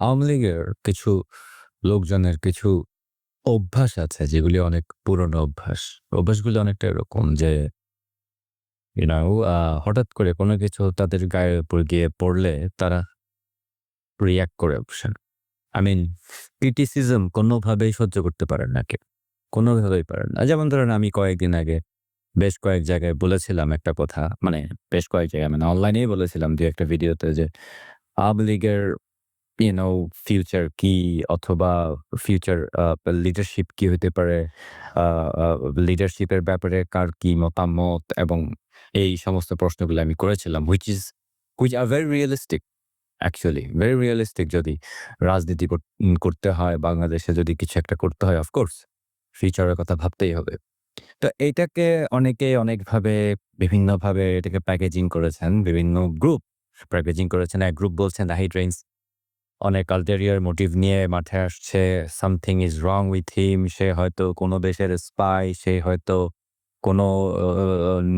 আওয়ামী লীগের কিছু লোকজনের কিছু অভ্যাস আছে, যেগুলি অনেক পুরনো অভ্যাস। অভ্যাসগুলি অনেকটা এরকম যে হঠাৎ করে কোনো কিছু তাদের গায়ের উপর গিয়ে পড়লে তারা রিয়াক্ট করে বসেন। আই মিন criticism কোনোভাবেই সহ্য করতে পারেন না কেউ। কোনোভাবেই পারেন না। যেমন ধরেন আমি কয়েকদিন আগে বেশ কয়েক জায়গায় বলেছিলাম একটা কথা মানে বেশ কয়েক জায়গায় মানে অনলাইনেই বলেছিলাম দু একটা ভিডিওতে যে, আওয়ামী লীগের you know ফিউচার কি অথবা ফিউচার লিডারশিপ কি হতে পারে? লিডারশিপের ব্যাপারে কার কি মতামত এবং এই সমস্ত প্রশ্নগুলো আমি করেছিলাম, which is which are very realistic actually, very realistic যদি রাজনীতি কর করতে হয়, বাংলাদেশে যদি কিছু একটা করতে হয় course ফিউচারের কথা ভাবতেই হবে। তো এইটাকে অনেকে অনেকভাবে বিভিন্নভাবে এটাকে প্যাকেজিং করেছেন। বিভিন্ন গ্রুপ প্যাকেজিং করেছেন। এক গ্রুপ বলছেন নাহিদ রাইন্স অনেক ulterior মোটিভ নিয়ে মাঠে আসছে। Something is wrong with him সে হয়তো কোনো দেশের স্পাই, সে হয়তো কোনো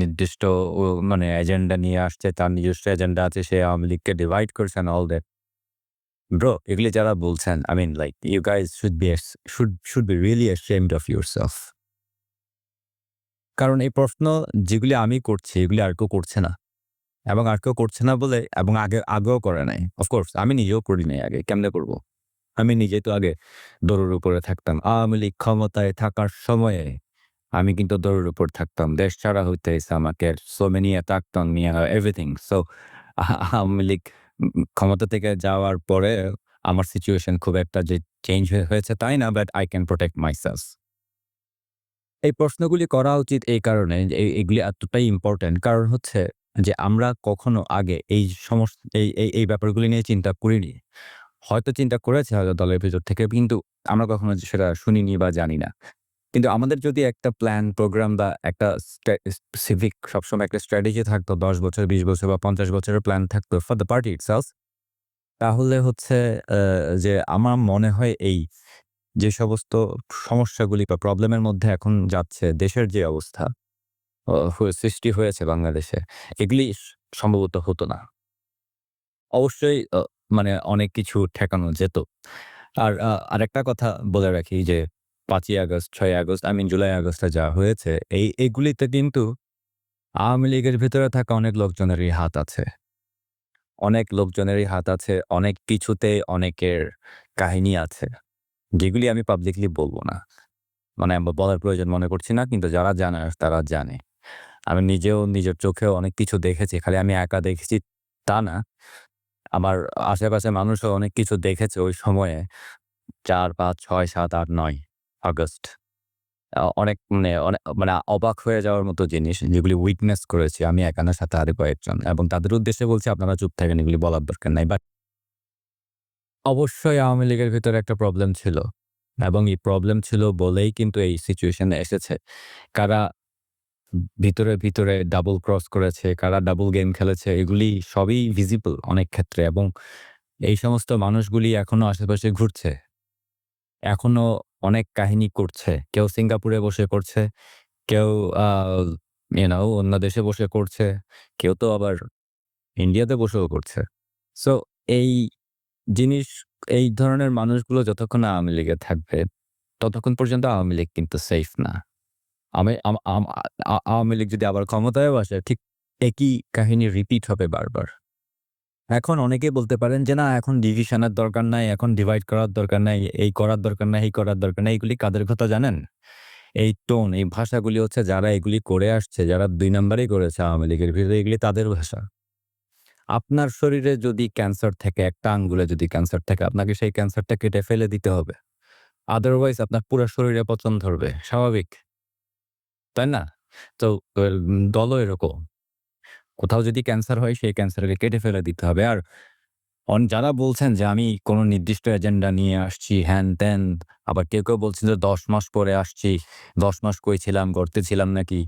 নির্দিষ্ট মানে এজেন্ডা নিয়ে আসছে। তার নিজস্ব এজেন্ডা আছে। সে আওয়ামী লীগকে ডিভাইড করছেন অল that. ব্রো এগুলি যারা বলছেন I mean like you guys should be as should should be really ashamed of yourself. কারণ এই প্রশ্ন যেগুলি আমি করছি এগুলি আর কেউ করছে না। এবং আর কেউ করছে না বলে এবং আগে আগেও করে নাই। course আমি নিজেও করি নাই আগে। কেমনে করব? আমি নিজে তো আগে দৌড়ের উপরে থাকতাম। আওয়ামী লীগ ক্ষমতায় থাকার সময়ে আমি কিন্তু দৌড়ের উপর থাকতাম। দেশ ছাড়া হইতে আমাকে। on me uh, everything. So আ আওয়ামী লীগ ক্ষমতা থেকে যাওয়ার পরে আমার সিচুয়েশন খুব একটা যে চেঞ্জ হয়ে হয়েছে তাই না but I can protect myself. এই প্রশ্নগুলি করা উচিত এই কারণে এগুলি এতটাই ইম্পোর্টেন্ট কারণ হচ্ছে যে আমরা কখনো আগে এই সমস এই এই এই ব্যাপারগুলি নিয়ে চিন্তা করিনি। হয়তো চিন্তা করেছে হয়তো দলের ভিতর থেকে কিন্তু আমরা কখনো সেটা শুনিনি বা জানি না। কিন্তু আমাদের যদি একটা প্ল্যান প্রোগ্রাম বা একটা স্পেসিফিক সবসময় একটা স্ট্র্যাটেজি থাকতো ১০ বছর, ২০ বছর বা ৫০ বছরের প্ল্যান থাকতো ফর দ্য পার্টি itself তাহলে হচ্ছে যে আমার মনে হয় এই যে সমস্ত সমস্যাগুলি বা প্রবলেমের মধ্যে এখন যাচ্ছে দেশের যে অবস্থা সৃষ্টি হয়েছে বাংলাদেশে এগুলি সম্ভবত হতো না। অবশ্যই মানে অনেক কিছু ঠেকানো যেত। আর আরেকটা কথা বলে রাখি যে ৫ই আগস্ট, ছয় আগস্ট I mean জুলাই আগস্টে যা হয়েছে এই এগুলিতে কিন্তু আওয়ামী লীগের ভেতরে থাকা অনেক লোকজনেরই হাত আছে। অনেক লোকজনেরই হাত আছে। অনেক কিছুতে অনেকের কাহিনী আছে। যেগুলি আমি পাবলিকলি বলব না। মানে বলার প্রয়োজন মনে করছি না কিন্তু যারা জানে তারা জানে। আমি নিজেও নিজের চোখেও অনেক কিছু দেখেছি। খালি আমি একা দেখেছি তা না। আমার আশেপাশে মানুষও অনেক কিছু দেখেছে ওই সময়ে ৪, ৫, ৬, ৭, ৮, ৯ আগস্ট। অনেক মানে অনে মানে অবাক হয়ে যাওয়ার মতো জিনিস যেগুলি উইকনেস করেছি আমি একানার সাথে আরও কয়েকজন এবং তাদের উদ্দেশ্যে বলছি আপনারা চুপ থাকেন এগুলি বলার দরকার নাই। বাট অবশ্যই আওয়ামী লীগের ভিতরে একটা প্রবলেম ছিল এবং এই প্রবলেম ছিল বলেই কিন্তু এই সিচুয়েশন এসেছে। কারা ভিতরে, ভিতরে ডাবল ক্রস করেছে, কারা ডাবল গেম খেলেছে এগুলি সবই ভিজিবল অনেক ক্ষেত্রে এবং এই সমস্ত মানুষগুলি এখনও আশেপাশে ঘুরছে। এখনও অনেক কাহিনী করছে। কেউ সিঙ্গাপুরে বসে করছে, কেউ আ অন্য দেশে বসে করছে, কেউ তো আবার ইন্ডিয়াতে বসেও করছে। সো এই জিনিস এই ধরনের মানুষগুলো যতক্ষণ না আওয়ামী লীগে থাকবে ততক্ষণ পর্যন্ত আওয়ামী লীগ কিন্তু সেফ না। আমি আওয়ামী লীগ যদি আবার ক্ষমতায় আসে ঠিক একই কাহিনী রিপিট হবে বারবার। এখন অনেকেই বলতে পারেন যে না এখন ডিভিশনের দরকার নাই, এখন ডিভাইড করার দরকার নাই, এই করার দরকার নাই, এই করার দরকার নাই। এগুলি কাদের কথা জানেন? এই টোন এই ভাষাগুলি হচ্ছে যারা এগুলি করে আসছে, যারা ২ নাম্বারই করেছে আওয়ামী লীগের ভিতরে এগুলি তাদের ভাষা। আপনার শরীরে যদি ক্যান্সার থাকে, একটা আঙ্গুলে যদি ক্যান্সার থাকে আপনাকে সেই ক্যান্সারটা কেটে ফেলে দিতে হবে। আদারওয়াইজ আপনার পুরা শরীরে পচন ধরবে। স্বাভাবিক। তাই না? তো দলও এরকম। কোথাও যদি ক্যান্সার হয় সেই ক্যান্সারকে কেটে ফেলে দিতে হবে। আর অন যারা বলছেন যে আমি কোনো নির্দিষ্ট এজেন্ডা নিয়ে আসছি হ্যান-ত্যান আবার কেউ, কেউ বলছেন যে ১০ মাস পরে আসছি। ১০ মাস কই ছিলাম? নাকি?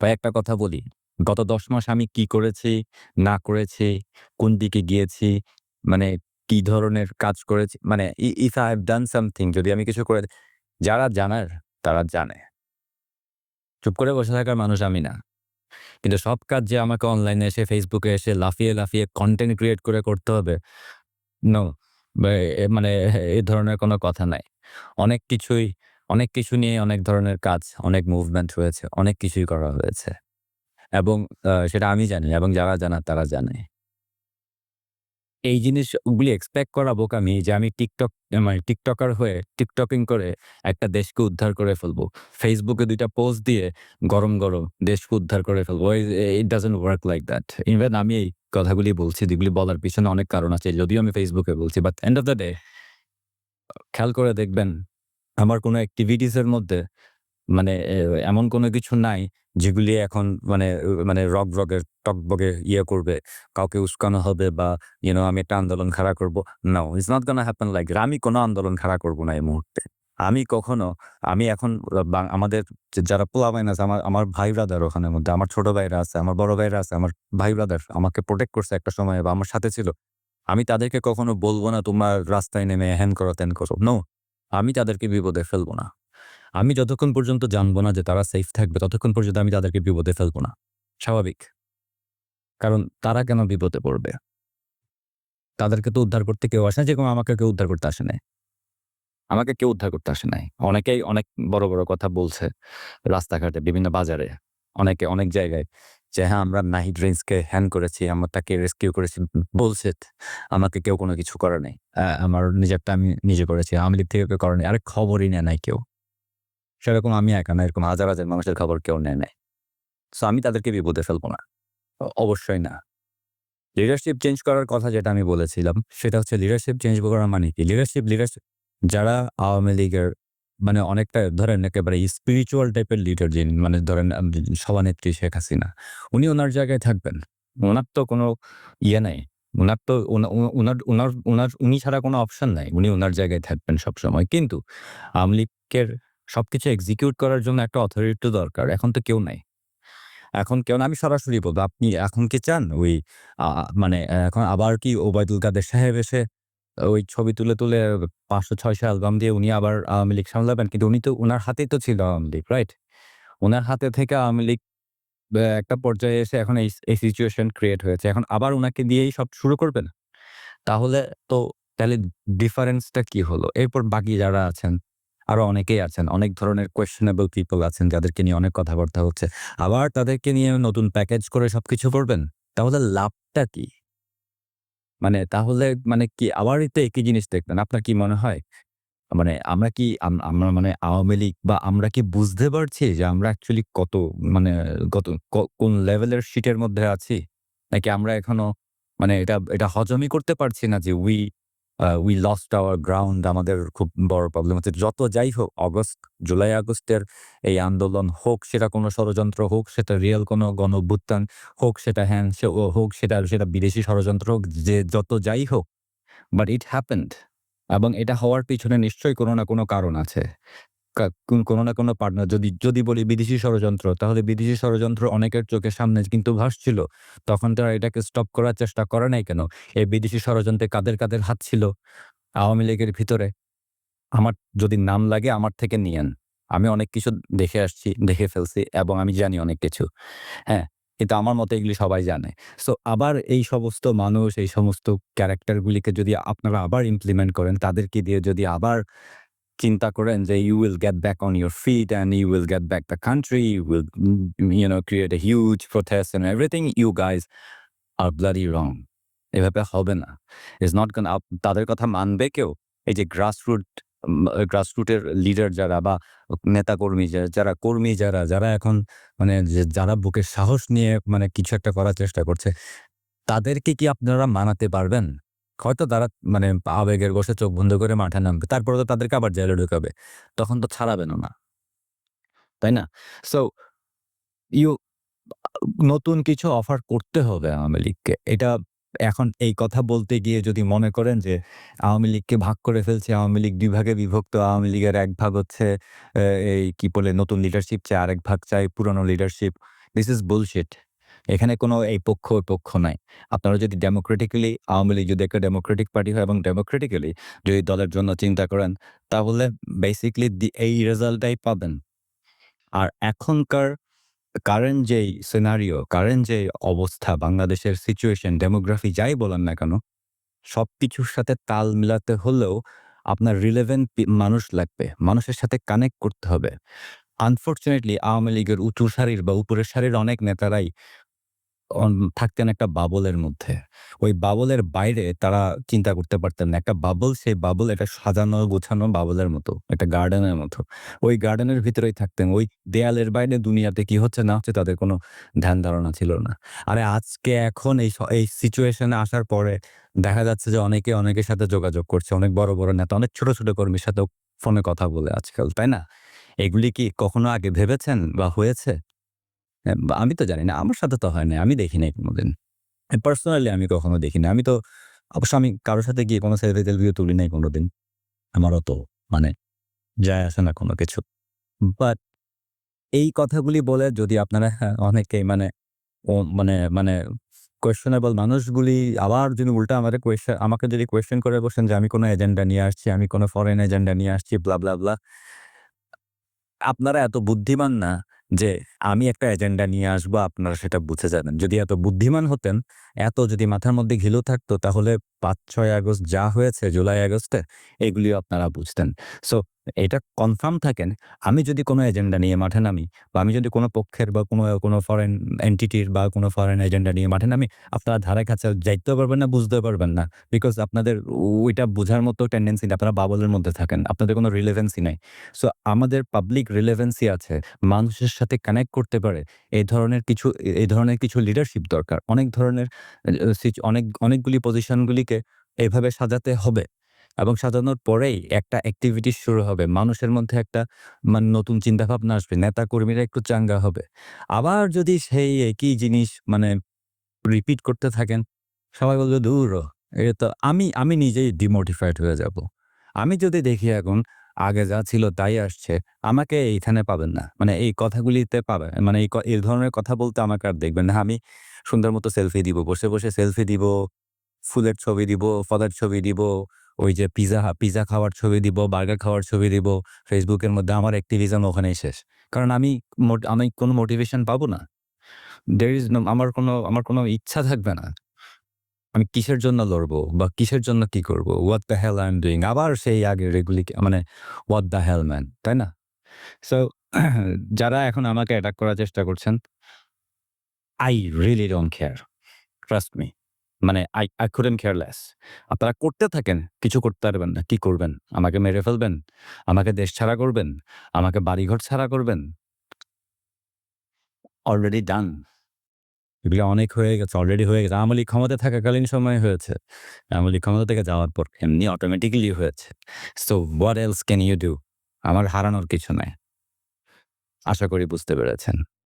ভাই একটা কথা বলি। গত ১০ মাস আমি কি করেছি, না করেছি, কোন দিকে গিয়েছি, মানে কি ধরনের কাজ করেছি মানে ই I have done something যদি আমি কিছু করে যারা জানার তারা জানে। চুপ করে বসে থাকার মানুষ আমি না। কিন্তু সব কাজ যে আমাকে অনলাইনে এসে ফেসবুকে এসে লাফিয়ে, লাফিয়ে কন্টেন্ট ক্রিয়েট করে করতে হবে, নো। মানে এ ধরনের কোনো কথা নাই। অনেক কিছুই অনেক কিছু নিয়ে অনেক ধরনের কাজ, অনেক মুভমেন্ট হয়েছে, অনেক কিছুই করা হয়েছে। এবং সেটা আমি জানি এবং যারা জানার তারা জানে। এই জিনিসগুলি এক্সপেক্ট করা বোকামি যে আমি টিকটক মানে টিকটকার হয়ে টিকটকিং করে একটা দেশকে উদ্ধার করে ফেলব। ফেসবুকে ২ টা পোস্ট দিয়ে গরম, গরম দেশকে উদ্ধার করে ফেলব। It doesn't work like that. Even আমি এই কথাগুলি বলছি যেগুলি বলার পিছনে অনেক কারণ আছে। যদিও আমি ফেসবুকে বলছি। But end of the day খেয়াল করে দেখবেন আমার কোনো এক্টিভিটিস এর মধ্যে মানে এমন কোনো কিছু নাই যেগুলি এখন মানে মানে রগবগে টগবগে ইয়ে করবে। কাউকে উস্কানো হবে বা ইউ নো আমি একটা আন্দোলন খাড়া করব। No, it's not gonna happen like আমি কোনো আন্দোলন খাড়া করব না এই মুহূর্তে। আমি কখনো আমি এখন আমাদের যারা পোলাপাইন আছে আমার আমার ভাই ব্রাদার ওখানের মধ্যে। আমার ছোট ভাইরা আছে, আমার বড় ভাইরা আছে, আমার ভাই ব্রাদার আমাকে প্রোটেক্ট করছে একটা সময় বা আমার সাথে ছিল। আমি তাদেরকে কখনো বলব না তোমার রাস্তায় নেমে হ্যান করো, ত্যান করো। নো, আমি তাদেরকে বিপদে ফেলব না। আমি যতক্ষণ পর্যন্ত জানব না যে তারা সেফ থাকবে ততক্ষণ পর্যন্ত আমি তাদেরকে বিপদে ফেলব না। স্বাভাবিক। কারণ তারা কেন বিপদে পড়বে? তাদেরকে তো উদ্ধার করতে কেউ আসে না যেরকম আমাকে কেউ উদ্ধার করতে আসে নাই। আমাকে কেউ উদ্ধার করতে আসে নাই। অনেকেই অনেক বড়, বড় কথা বলছে রাস্তাঘাটে, বিভিন্ন বাজারে, অনেকে অনেক জায়গায় যে হ্যাঁ, আমরা নাহিদ রেঞ্জকে হ্যান করেছি, আমরা তাকে রেস্কিউ করেছি। বলছে আমাকে কেউ কোনো কিছু করে নাই। আমার নিজেরটা আমি নিজে করেছি। আওয়ামী লীগ থেকে কেউ করে নাই। আরে খবরই নেয় নাই কেউ। সেরকম আমি একা না, এরকম হাজার, হাজার মানুষের খবর কেউ নেয় নাই। সো আমি তাদেরকে বিপদে ফেলব না। অবশ্যই না। লিডারশিপ চেঞ্জ করার কথা যেটা আমি বলেছিলাম সেটা হচ্ছে লিডারশিপ চেঞ্জ করার মানে কি? লিডারশিপ লিডারশিপ যারা আওয়ামী লীগের মানে অনেকটা ধরেন একেবারে স্পিরিচুয়াল টাইপের লিডার যিনি মানে ধরেন সভানেত্রী শেখ হাসিনা। উনি ওনার জায়গায় থাকবেন। ওনার তো কোনো ইয়ে নাই। ওনার তো ওনার ওনার উনার উনি ছাড়া কোনো অপশন নাই। উনি ওনার জায়গায় থাকবেন সবসময়। কিন্তু আওয়ামী লীগের সবকিছু এক্সিকিউট করার জন্য একটা অথরিটি দরকার। এখন তো কেউ নাই। এখন কেউ না আমি সরাসরি বলব আপনি এখন কি চান ওই মানে এখন আবার কি ওবায়দুল কাদের সাহেব এসে ওই ছবি তুলে, তুলে পাঁচশো ছয়শো অ্যালবাম দিয়ে উনি আবার আওয়ামী লীগ সামলাবেন? কিন্তু উনি তো ওনার হাতেই তো ছিল আওয়ামী লীগ, রাইট? ওনার হাতে থেকে আওয়ামী লীগ একটা পর্যায়ে এসে এখন এই এই সিচুয়েশন ক্রিয়েট হয়েছে। এখন আবার ওনাকে দিয়েই সব শুরু করবেন? তাহলে তো তাহলে ডিফারেন্সটা কি হলো? এরপর বাকি যারা আছেন, আরও অনেকেই আছেন। অনেক ধরনের questionable পিপল আছেন যাদেরকে নিয়ে অনেক কথাবার্তা হচ্ছে। আবার তাদেরকে নিয়ে নতুন প্যাকেজ করে সবকিছু করবেন? তাহলে লাভটা কি? মানে তাহলে মানে কি আবারই তো একই জিনিস দেখবেন। আপনার কি মনে হয়? মানে আমরা কি, আম, আমরা মানে আওয়ামী লীগ বা আমরা কি বুঝতে পারছি যে আমরা অ্যাকচুয়ালি কত মানে কত কোন লেভেলের শিটের মধ্যে আছি? নাকি আমরা এখনও মানে এটা এটা হজমই করতে পারছি না যে we we lost our ground আমাদের খুব বড় প্রবলেম হচ্ছে। যত যাই হোক অগস্ট জুলাই আগস্টের এই আন্দোলন হোক সেটা কোনো ষড়যন্ত্র হোক, সেটা রিয়েল কোনো গণভ্যুত্থান হোক, সেটা হ্যান হোক সেটা সেটা বিদেশি ষড়যন্ত্র হোক, যে যত যাই হোক, বাট ইট হ্যাপেন্ড এবং এটা হওয়ার পিছনে নিশ্চয়ই কোনো না কোনো কারণ আছে। কোনো না কোনো পার্টনার যদি যদি বলি বিদেশি ষড়যন্ত্র, তাহলে বিদেশি ষড়যন্ত্র অনেকের চোখের সামনে কিন্তু ভাসছিল। তখন তারা এটাকে স্টপ করার চেষ্টা করে নাই কেন? এই বিদেশি ষড়যন্ত্রে কাদের, কাদের হাত ছিল আওয়ামী লীগের ভিতরে? আমার যদি নাম লাগে আমার থেকে নিয়েন। আমি অনেক কিছু দেখে আসছি, দেখে ফেলছি এবং আমি জানি অনেক কিছু। হ্যাঁ? কিন্তু আমার মতে এগুলি সবাই জানে। সো আবার এই সমস্ত মানুষ, এই সমস্ত ক্যারেক্টারগুলিকে যদি আপনারা আবার ইমপ্লিমেন্ট করেন, তাদেরকে দিয়ে যদি আবার চিন্তা করেন যে will get back on your feet and you will get back the country, you will mm, you know create a huge protest and everything, you guys are bloody wrong. এভাবে হবে না। Not gonna আপ তাদের কথা মানবে কেউ? এই যে grassroot um grassroot এর লিডার যারা বা নেতাকর্মী যা যারা কর্মী যারা, যারা এখন মানে যারা বুকে সাহস নিয়ে মানে কিছু একটা করার চেষ্টা করছে, তাদেরকে কি আপনারা মানাতে পারবেন? হয়তো তারা মানে আবেগের বশে চোখ বন্ধ করে মাঠে নামবে। তারপরে তো তাদেরকে আবার জেলে ঢুকাবে। তখন তো ছাড়াবেনও না। তাই না? সো ইউ নতুন কিছু অফার করতে হবে আওয়ামী লীগকে। এটা এখন এই কথা বলতে গিয়ে যদি মনে করেন যে আওয়ামী লীগকে ভাগ করে ফেলছে আওয়ামী লীগ ২ ভাগে বিভক্ত, আওয়ামী লীগের এক ভাগ হচ্ছে এই কি বলে নতুন লিডারশিপ চায়, আরেক ভাগ চায় পুরানো লিডারশিপ। This is bullshit. এখানে কোনো এই পক্ষ ওই পক্ষ নাই। আপনারা যদি ডেমোক্রেটিক্যালি আওয়ামী লীগ যদি একটা ডেমোক্রেটিক পার্টি হয় এবং ডেমোক্রেটিক্যালি যদি দলের জন্য চিন্তা করেন, তাহলে বেসিক্যালি দি এই রেজাল্টটাই পাবেন। আর এখনকার কারেন্ট যেই সিনারিও, কারেন্ট যে অবস্থা বাংলাদেশের সিচুয়েশন, ডেমোগ্রাফি যাই বলেন না কেন, সব কিছুর সাথে তাল মিলাতে হলেও আপনার রিলেভেন্ট মানুষ লাগবে। মানুষের সাথে কানেক্ট করতে হবে। আনফরচুনেটলি আওয়ামী লীগের উঁচু সারির বা উপরের সারির অনেক নেতারাই থাকতেন একটা বাবলের মধ্যে। ওই বাবলের বাইরে তারা চিন্তা করতে পারতেন না। একটা বাবল সেই বাবল এটা সাজানো গোছানো বাবলের মতো। একটা গার্ডেনের মতো। ওই গার্ডেনের ভিতরেই থাকতেন। ওই দেয়ালের বাইরে দুনিয়াতে কি হচ্ছে না হচ্ছে তাদের কোনো ধ্যান ধারণা ছিল না। আরে আজকে এখন এই এই সিচুয়েশনে আসার পরে দেখা যাচ্ছে যে অনেকে অনেকের সাথে যোগাযোগ করছে। অনেক বড়, বড় নেতা, অনেক ছোট, ছোট কর্মীর সাথেও ফোনে কথা বলে আজকাল, তাই না? এগুলি কি কখনো আগে ভেবেছেন বা হয়েছে? হ্যাঁ, আমি তো জানি না। আমার সাথে তো হয় না আমি দেখি নাই কোনোদিন। পার্সোনালি আমি কখনো দেখি নাই। আমি তো অবশ্য আমি কারোর সাথে গিয়ে কোনো সেলফি-টেলফিও তুলি নাই কোনোদিন। আমার অত মানে যায় আসে না কোনো কিছু। বাট এই কথাগুলি বলে যদি আপনারা হ্যাঁ, অনেকেই মানে ও মানে মানে questionable মানুষগুলি আবার যদি উল্টা আমারে কোয়েশ্চেন আমাকে যদি কোয়েশ্চেন করে বসেন যে আমি কোনো এজেন্ডা নিয়ে আসছি, আমি কোনো ফরেন এজেন্ডা নিয়ে আসছি ব্লা, ব্লা, ব্লা। আপনারা এত বুদ্ধিমান না যে আমি একটা এজেন্ডা নিয়ে আসব আপনারা সেটা বুঝে যাবেন। যদি এত বুদ্ধিমান হতেন, এত যদি মাথার মধ্যে ঘিলু থাকতো তাহলে ৫-৬ আগস্ট যা হয়েছে জুলাই আগস্টে এগুলিও আপনারা বুঝতেন। সো এটা কনফার্ম থাকেন আমি যদি কোনো এজেন্ডা নিয়ে মাঠে নামি বা আমি যদি কোনো পক্ষের বা কোনো কোনো ফরেন এন্টিটির বা কোনো ফরেন এজেন্ডা নিয়ে মাঠে নামি আপনারা ধারে কাছে যাইতেও পারবেন না, বুঝতেও পারবেন না। বিকজ আপনাদের ওইটা বুঝার মতো টেন্ডেন্সি না। আপনারা বাবলের মধ্যে থাকেন। আপনাদের কোনো রিলেভেন্সি নাই। সো আমাদের পাবলিক রিলেভেন্সি আছে। মানুষের সাথে কানেক্ট করতে পারে। এই ধরনের কিছু এই ধরনের কিছু লিডারশিপ দরকার। অনেক ধরনের অনেক অনেকগুলি পজিশনগুলিকে এভাবে সাজাতে হবে। এবং সাজানোর পরেই একটা এক্টিভিটি শুরু হবে। মানুষের মধ্যে একটা মানে নতুন চিন্তাভাবনা আসবে। নেতা-কর্মীরা একটু চাঙ্গা হবে। আবার যদি সেই একই জিনিস মানে রিপিট করতে থাকেন, সবাই বলবে, দূর এটা তো" আমি আমি নিজেই ডিমোটিফাইড হয়ে যাব। আমি যদি দেখি এখন আগে যা ছিল তাই আসছে, আমাকে এইখানে পাবেন না। মানে এই কথাগুলিতে পাবে মানে এই এই ধরনের কথা বলতে আমাকে আর দেখবেন না। আমি সুন্দর মতো সেলফি দিব। বসে, বসে সেলফি দিব, ফুলের ছবি দিব, ফলের ছবি দিব, ওই যে পিজ্জা পিজ্জা খাওয়ার ছবি দিব, বার্গার খাওয়ার ছবি দিব। ফেসবুকের মধ্যে আমার অ্যাক্টিভিজম ওখানেই শেষ। কারণ আমি আমি কোনো মোটিভেশন পাবো না। there ইজ আমার কোনো আমার কোনো ইচ্ছা থাকবে না। আমি কিসের জন্য লড়বো বা কিসের জন্য কি করব? What the hell I am doing? আবার সেই আগের এগুলি মানে what দ্য hell man, তাই না? সো যারা এখন আমাকে অ্যাটাক করার চেষ্টা করছেন I really don't care. Trust me মানে আই couldn't care less. আপনারা করতে থাকেন, কিছু করতে পারবেন না। কি করবেন? আমাকে মেরে ফেলবেন? আমাকে দেশ ছাড়া করবেন? আমাকে বাড়িঘর ছাড়া করবেন? Already done. এগুলো অনেক হয়ে গেছে, অলরেডি হয়ে গেছে। আমলি ক্ষমতা থাকাকালীন সময় হয়েছে। আমলি ক্ষমতা থেকে যাওয়ার পর এমনি অটোমেটিক্যালি হয়েছে। So what else can you do আমার হারানোর কিছু নাই। আশা করি বুঝতে পেরেছেন।